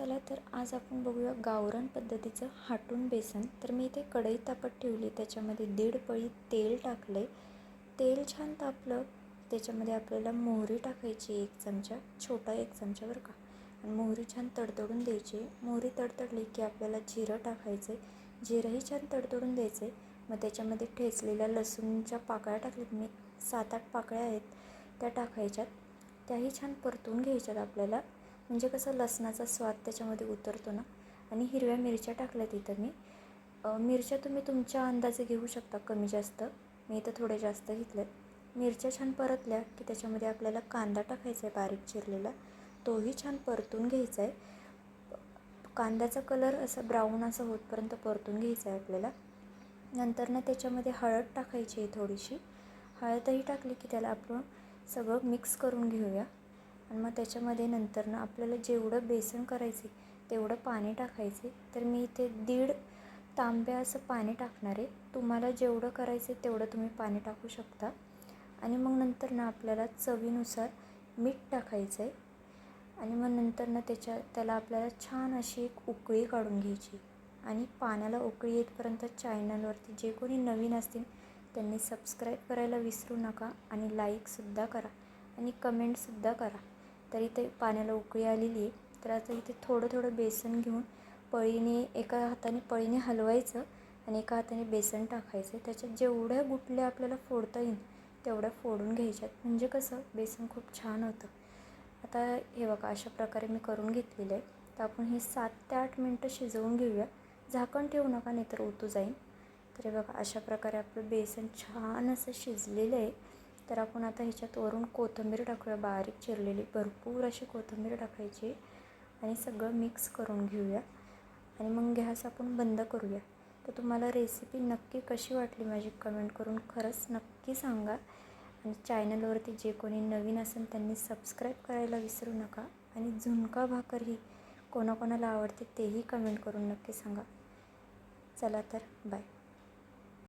चला तर आज आपण बघूया गावरान पद्धतीचं हाटून बेसन. तर मी इथे कढई तापत ठेवली त्याच्यामध्ये दीड पळी तेल टाकले तेल छान तापलं त्याच्यामध्ये आपल्याला मोहरी टाकायची एक चमचा छोटा एक चमचा बरं का. आणि मोहरी छान तडतडून द्यायची. मोहरी तडतडली की आपल्याला जिरं टाकायचं आहे जिरंही छान तडतडून द्यायचं मग त्याच्यामध्ये ठेचलेल्या लसूणच्या पाकळ्या टाकल्यात. मी सात आठ पाकळ्या आहेत त्या टाकायच्यात. त्याही छान परतून घ्यायच्यात आपल्याला. म्हणजे कसं लसणाचा स्वाद त्याच्यामध्ये उतरतो ना? आणि हिरव्या मिरच्या टाकल्या तिथं मी. मिरच्या तुम्ही तुमच्या अंदाजे घेऊ शकता कमी जास्त. मी इथं थोडे जास्त घेतल्यात मिरच्या छान परतल्या की त्याच्यामध्ये आपल्याला कांदा टाकायचा आहे बारीक चिरलेला. तोही छान परतून घ्यायचा आहे. कांद्याचा कलर असा ब्राऊन असं होतपर्यंत परतून घ्यायचा आहे आपल्याला. नंतर ना त्याच्यामध्ये हळद टाकायची आहे थोडीशी. हळदही टाकली की त्याला आपण सगळं मिक्स करून घेऊया. आणि मग त्याच्यामध्ये नंतर ना आपल्याला जेवढं बेसन करायचे तेवढं पाणी टाकायचे. तर मी इथे दीड तांब्या असं पाणी टाकणार आहे. तुम्हाला जेवढं करायचं आहे तेवढं तुम्ही पाणी टाकू शकता. आणि मग नंतर ना आपल्याला चवीनुसार मीठ टाकायचं आहे आणि मग नंतर ना त्याच्या त्याला आपल्याला छान अशी एक उकळी काढून घ्यायची. आणि पाण्याला उकळी येतपर्यंत चॅनलवरती जे कोणी नवीन असतील त्यांनी सबस्क्राईब करायला विसरू नका आणि लाईकसुद्धा करा आणि कमेंटसुद्धा करा. तर इथे पाण्याला उकळी आलेली आहे. तर आता इथे थोडं थोडं बेसन घेऊन पळीने एका हाताने पळीने हलवायचं आणि एका हाताने बेसन टाकायचं. त्याच्यात जेवढ्या गुटल्या आपल्याला फोडता येईल तेवढ्या फोडून घ्यायच्यात. म्हणजे कसं बेसन खूप छान होतं. आता हे बघा अशा प्रकारे मी करून घेतलेलं आहे. तर आपण हे सात ते आठ मिनटं शिजवून घेऊया. झाकण ठेवू नका नाहीतर ओतू जाईन. तर हे बघा अशा प्रकारे आपलं बेसन छान असं शिजलेलं आहे. तर आपण आता ह्याच्यात वरून कोथिंबीर टाकूया बारीक चिरलेली भरपूर अशी कोथिंबीर टाकायची आणि सगळं मिक्स करून घेऊया. आणि मग गॅस आपण बंद करूया. तर तुम्हाला रेसिपी नक्की कशी वाटली माझी कमेंट करून खरंच नक्की सांगा. आणि चॅनलवरती जे कोणी नवीन असेल त्यांनी सबस्क्राईब करायला विसरू नका. आणि झुणका भाकर ही कोणाकोणाला आवडते तेही कमेंट करून नक्की सांगा. चला तर बाय